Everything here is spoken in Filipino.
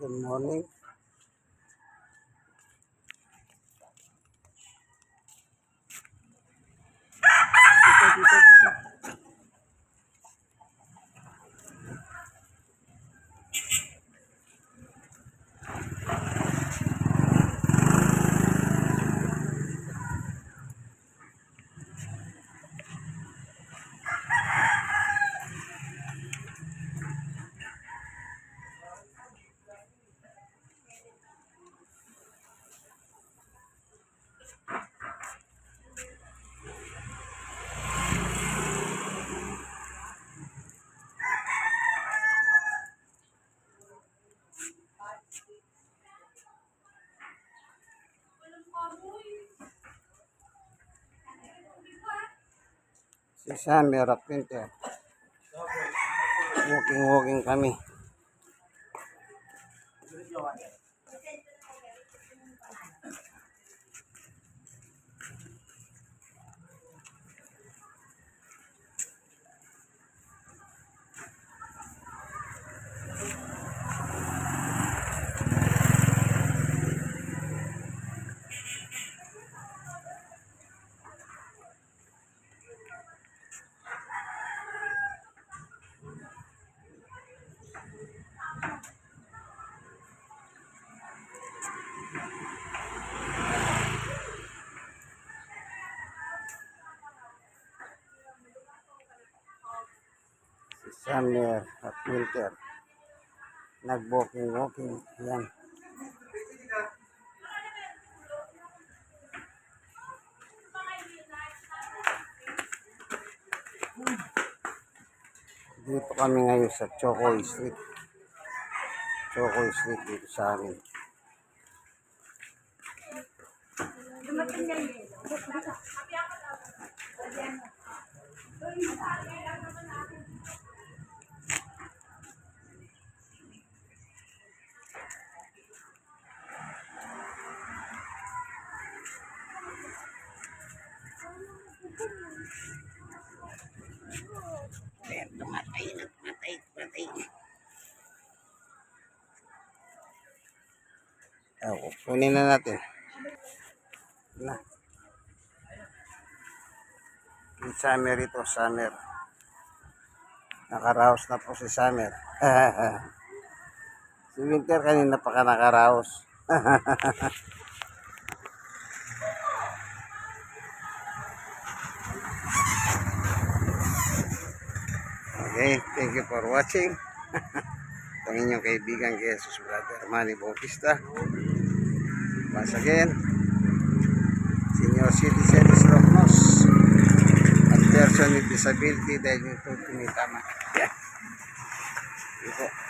Good morning. Si Sammy Rock Winter. Walking, walking kami. Summer at Winter. Nag-walking, walking. Yan. Dito kami ngayon sa Chocoy Street. Chocoy Street dito sa amin. Ayan, Oh, kunin na natin. Na. Yung summer ito, summer. Nakaraos na po si summer. si winter kanina pa ka nakaraos. Okay, thank you for watching. Ang inyong kaibigan kay Jesus Brother Manny Bautista. Once again, senior citizen is Locnos at person with disability dahil ito tumitama. Yeah. Ito.